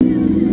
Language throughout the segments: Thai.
you.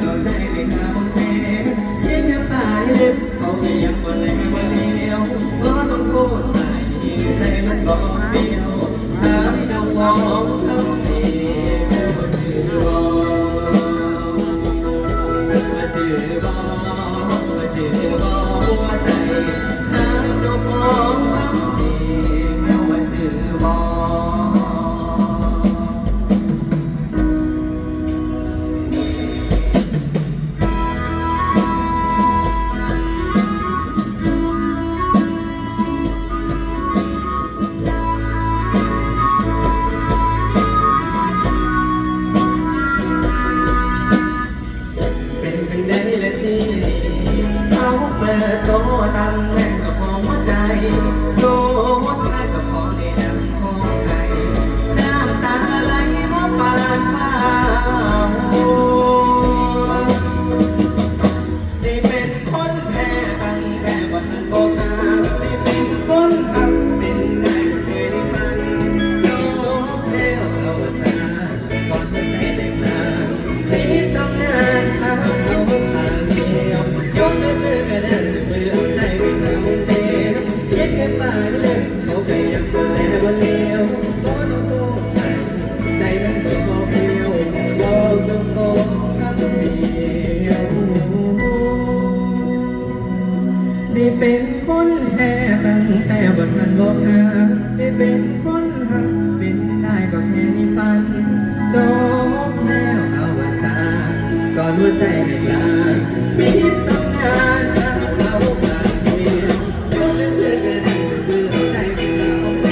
เอาใจไปตามองใจ ละทีสาวเปิดโตตำแหน่งสะพองหัวใจ ได้เป็นคนแห่ตั้งแต่วันนั้นบอกหาได้เป็นคนหาเป็นได้ก็แค่นี้ฝันจบแล้วเอาวสาก่อนหัวใจไม่กลาปิดตำนานเราปากเดียวดูซื่อๆกันได้สัอเอาใจไม่ล้าเอ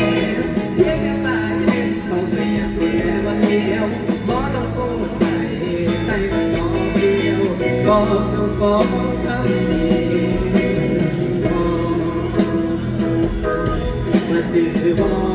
เพียงแค่ปากเดียเขาเปลี่ยนวันเดียวบอต้องโกรธไปใจมัต่อเดียวก็ต้อบอกคำเดี 自己